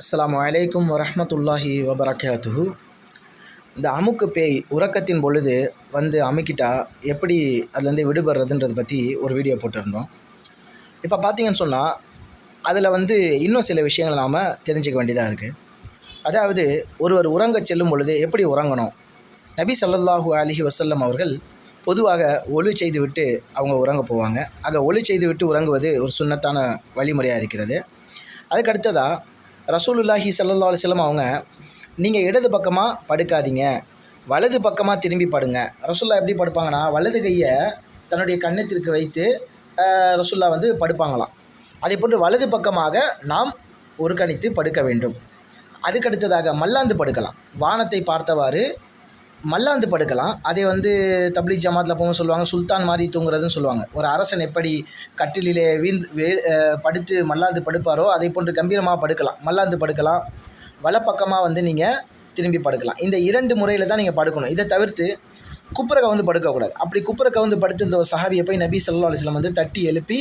அஸ்லாம் அலைக்கும் வரமத்துல்லாஹி வபரகாத்துஹு. இந்த அமுக்கு பேய் உறக்கத்தின் பொழுது வந்து அமுக்கிட்டா எப்படி அதுலேருந்து விடுபடுறதுன்றதை பற்றி ஒரு வீடியோ போட்டிருந்தோம். இப்போ பார்த்தீங்கன்னு சொன்னால் அதில் வந்து இன்னும் சில விஷயங்களை நாம் தெரிஞ்சுக்க வேண்டியதாக இருக்குது அதாவது ஒருவர் உறங்க செல்லும் பொழுது எப்படி உறங்கணும்? நபி ஸல்லல்லாஹு அலிஹி வசல்லம் அவர்கள் பொதுவாக ஒளி செய்துவிட்டு அவங்க உறங்க போவாங்க. ஆக ஒளி செய்துவிட்டு உறங்குவது ஒரு சுண்ணத்தான வழிமுறையாக இருக்கிறது. அதுக்கடுத்ததாக ரசூலுல்லாஹி சல்லா அலிஸ்லம் அவங்க நீங்கள் இடது பக்கமாக படுக்காதீங்க. வலது பக்கமாக திரும்பி படுங்க. ரசூல்லா எப்படி படுப்பாங்கன்னா வலது கையை தன்னுடைய கண்ணத்திற்கு வைத்து ரசுல்லா வந்து படுப்பாங்களாம். அதே போன்று வலது பக்கமாக நாம் ஒருக்கணித்து படுக்க வேண்டும். அதுக்கடுத்ததாக மல்லாந்து படுக்கலாம். வானத்தை பார்த்தவாறு மல்லாந்து படுக்கலாம். அதை வந்து தப்லி ஜமாத்தில் போகும் சொல்லுவாங்க. சுல்தான் மாதிரி தூங்குறதுன்னு சொல்லுவாங்க. ஒரு அரசன் எப்படி கட்டிலே வீழ்ந்து வே படுத்து மல்லாந்து படுப்பாரோ அதை போன்று கம்பீரமாக படுக்கலாம். மல்லாந்து படுக்கலாம். வலப்பக்கமாக வந்து நீங்கள் திரும்பி படுக்கலாம். இந்த இரண்டு முறையில் தான் நீங்கள் படுக்கணும். இதை தவிர்த்து குப்புற கவுந்து படுக்கக்கூடாது. அப்படி குப்புற கவுந்து படுத்து இந்த ஒரு சஹாபியை போய் நபி சொல்லா அலிஸ்லாம் வந்து தட்டி எழுப்பி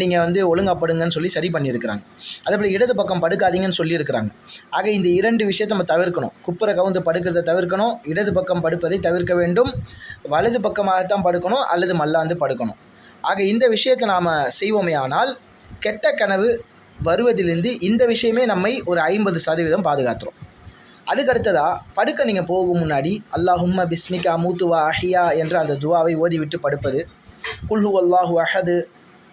நீங்கள் வந்து ஒழுங்காப்படுங்கன்னு சொல்லி சரி பண்ணியிருக்கிறாங்க. அதேபோல் இடது பக்கம் படுக்காதீங்கன்னு சொல்லியிருக்கிறாங்க. ஆக இந்த இரண்டு விஷயத்தை நம்ம தவிர்க்கணும். குப்புற கவுந்து படுக்கிறத தவிர்க்கணும். இடது பக்கம் படுப்பதை தவிர்க்க வேண்டும். வலது பக்கமாகத்தான் படுக்கணும் அல்லது மல்லாந்து படுக்கணும். ஆக இந்த விஷயத்தை நாம் செய்வோமே ஆனால் கெட்ட கனவு வருவதிலிருந்து இந்த விஷயமே நம்மை ஒரு ஐம்பது சதவீதம் பாதுகாத்துரும். அதுக்கு அடுத்ததாக படுக்க நீங்கள் போகும் முன்னாடி அல்லாஹும்ம பிஸ்மிகா மூத்துவா அஹியா என்ற அந்த துவாவை ஓதிவிட்டு படுப்பது. குல்ஹு அல்லாஹு அஹது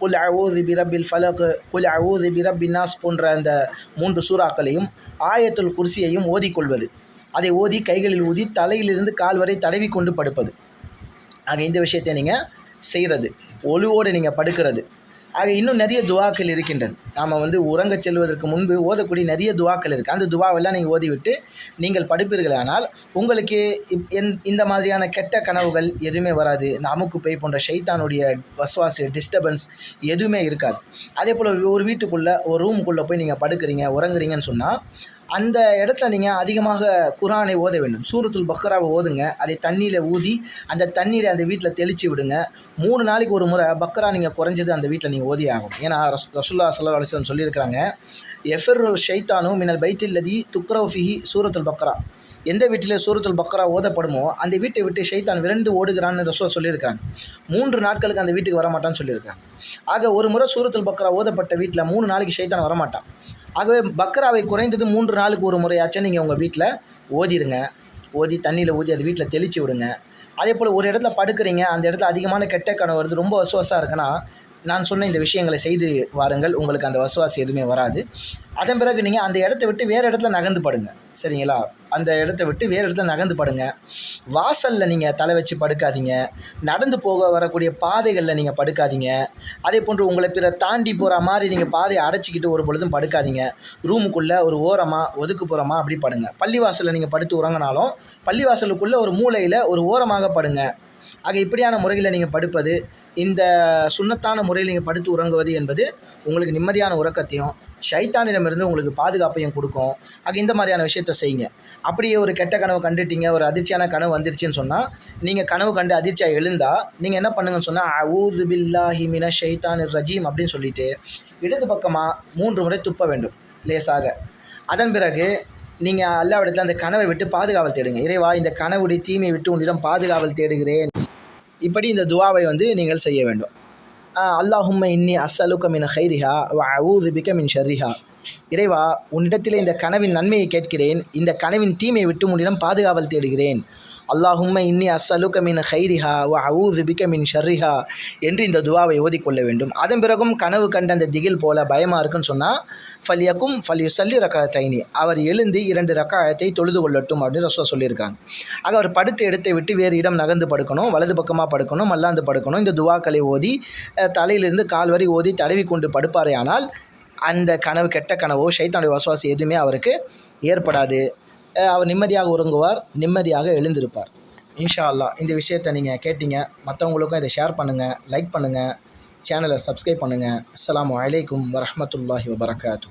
குல் அவுது பிரபில் ஃபலக் குல் அவுது பிரபின் நாஸ் போன்ற அந்த மூன்று சூறாக்களையும் ஆயத்துல் குர்சியையும் ஓதிக்கொள்வது. அதை ஓதி கைகளில் ஊதி தலையிலிருந்து கால் வரை தடவி கொண்டு படுப்பது. ஆக இந்த விஷயத்தை நீங்கள் செய்கிறது ஒழுவோடு நீங்கள் படுக்கிறது. ஆக இன்னும் நிறைய துவாக்கள் இருக்கின்றது. நாம் வந்து உறங்கச் செல்வதற்கு முன்பு ஓதக்கூடிய நிறைய துவாக்கள் இருக்குது அந்த துவாவெல்லாம் நீங்கள் ஓதிவிட்டு நீங்கள் படுப்பீர்களானால் உங்களுக்கு இப்- இந்த மாதிரியான கெட்ட கனவுகள் எதுவுமே வராது. இந்த அமுக்கு பேய் போன்ற ஷைத்தானுடைய வஸ்வாசு டிஸ்டர்பன்ஸ் எதுவுமே இருக்காது. அதே போல் ஒரு வீட்டுக்குள்ளே ஒரு ரூமுக்குள்ளே போய் நீங்கள் படுக்கிறீங்க உறங்குறீங்கன்னு சொன்னால் அந்த இடத்துல நீங்கள் அதிகமாக குரானை ஓத வேண்டும். சூரத்துல் பக்ராவை ஓதுங்க. அதை தண்ணியில் ஊதி அந்த தண்ணீரை அந்த வீட்டில் தெளித்து விடுங்க. மூணு நாளைக்கு ஒரு முறை பக்ரா நீங்கள் குறைஞ்சது அந்த வீட்டில் நீங்கள் ஓதி ஆகும் ஏன்னா ரஸ் ரசுல்லா சல்லா அலிஸ்லாம் சொல்லியிருக்கிறாங்க எஃபர் ஷைத்தானு மினல் பைத்தில்லதி துக்ரோஃபிஹி சூரத்துல் பக்ரா. எந்த வீட்டில் சூரத்துல் பக்ரா ஓதப்படுமோ அந்த வீட்டை விட்டு ஷைத்தான் விரண்டு ஓடுகிறான்னு ரசோ சொல்லியிருக்காங்க மூன்று நாட்களுக்கு அந்த வீட்டுக்கு வரமாட்டான்னு சொல்லியிருக்காங்க ஆக ஒரு முறை சூரத்துல் பக்ரா ஓதப்பட்ட வீட்டில் மூணு நாளைக்கு ஷைத்தான் வரமாட்டான். ஆகவே பக்ராவை குறைந்தது மூன்று நாளுக்கு ஒரு முறையாச்சும் நீங்கள் உங்கள் வீட்டில் ஓதிருங்க. ஓதி தண்ணியில் ஊதி அது வீட்டில் தெளித்து விடுங்க. அதே போல் ஒரு இடத்துல படுக்கிறீங்க அந்த இடத்துல அதிகமான கெட்ட கனவு வருது ரொம்ப வசுவசாக இருக்குன்னா நான் சொன்ன இந்த விஷயங்களை செய்து வாருங்கள். உங்களுக்கு அந்த வசுவாசி எதுவுமே வராது. அதன் பிறகு நீங்கள் அந்த இடத்த விட்டு வேறு இடத்துல நகர்ந்து படுங்க. சரிங்களா? அந்த இடத்த விட்டு வேறு இடத்துல நகர்ந்து படுங்க. வாசலில் நீங்கள் தலை வச்சு படுக்காதீங்க. நடந்து போக வரக்கூடிய பாதைகளில் நீங்கள் படுக்காதீங்க. அதே போன்று உங்களை பிற தாண்டி போகிற மாதிரி நீங்கள் பாதையை அடைச்சிக்கிட்டு ஒரு பொழுதும் படுக்காதீங்க. ரூமுக்குள்ளே ஒரு ஓரமாக ஒதுக்கு போகிறமா அப்படி படுங்க. பள்ளிவாசலில் நீங்கள் படுத்து உறங்கினாலும் பள்ளிவாசலுக்குள்ளே ஒரு மூலையில் ஒரு ஓரமாக படுங்க. ஆக இப்படியான முறையில் நீங்கள் படுப்பது இந்த சுண்ணத்தான முறையில் நீங்கள் படுத்து உறங்குவது என்பது உங்களுக்கு நிம்மதியான உறக்கத்தையும் ஷைத்தானிடமிருந்து உங்களுக்கு பாதுகாப்பையும் கொடுக்கும். ஆக இந்த மாதிரியான விஷயத்தை செய்யுங்க. அப்படியே ஒரு கெட்ட கனவு கண்டுட்டீங்க ஒரு அதிர்ச்சியான கனவு வந்துருச்சுன்னு சொன்னால் நீங்கள் கனவு கண்டு அதிர்ச்சியாக எழுந்தால் நீங்கள் என்ன பண்ணுங்கன்னு சொன்னால் அவுது பில்லாஹி மின ஷைத்தான் ரஜீம் அப்படின்னு சொல்லிட்டு இடது பக்கமாக மூன்று முறை துப்ப வேண்டும் லேசாக. அதன் பிறகு நீங்கள் அல்லாவிடத்தில் அந்த கனவை விட்டு பாதுகாவல் தேடுங்க. இறைவா இந்த கனவுடைய தீமையை விட்டு உன்னிடம் பாதுகாவல் தேடுகிறேன். இப்படி இந்த துவாவை வந்து நீங்கள் செய்ய வேண்டும். அல்லாஹும்ம இன்னி அஸ்ஸலுக்க மின் ஹைரிஹா வ அஊது மின் ஷர்ரிஹா. இறைவா உன்னிடத்தில் இந்த கனவின் நன்மையை கேட்கிறேன் இந்த கனவின் தீமையை விட்டு உன்னிடம் பாதுகாவல் தேடுகிறேன். அல்லாஹும்ம இன்னி அஸ்ஸலுக்க மின் ஹைரிஹா வ அவுது பிக மின் ஷர்ரிஹா என்று இந்த துவாவை ஓதிக்கொள்ள வேண்டும். அதன் பிறகும் கனவு கண்ட அந்த திகில் போல பயமாக இருக்குன்னு சொன்னால் ஃபல்யக்கும் ஃபல்யு சல்லி ரக்கா தைனி அவர் எழுந்து இரண்டு ரக்காயத்தை தொழுது கொள்ளட்டும் அப்படின்னு ரசோ சொல்லியிருக்காங்க. ஆக அவர் படுத்து எடுத்து விட்டு வேறு இடம் நகர்ந்து படுக்கணும் வலது பக்கமாக படுக்கணும் மல்லாந்து படுக்கணும். இந்த துவாக்களை ஓதி தலையிலிருந்து கால் வரை ஓதி தடவி கொண்டு படுப்பாரே ஆனால் அந்த கனவு கெட்ட கனவோ சைத்தானுடைய வசுவாசி எதுவுமே அவருக்கு ஏற்படாது. அவர் நிம்மதியாக உறங்குவார் நிம்மதியாக எழுந்திருப்பார். இன்ஷா அல்லாஹ் இந்த விஷயத்தை நீங்கள் கேட்டீங்க மற்றவங்களுக்கும் இதை ஷேர் பண்ணுங்கள் லைக் பண்ணுங்கள் சேனலை சப்ஸ்கிரைப் பண்ணுங்கள் அஸ்லாம் வலைக்கம் வரமத்துல்லாஹி வபரகாத்தூ.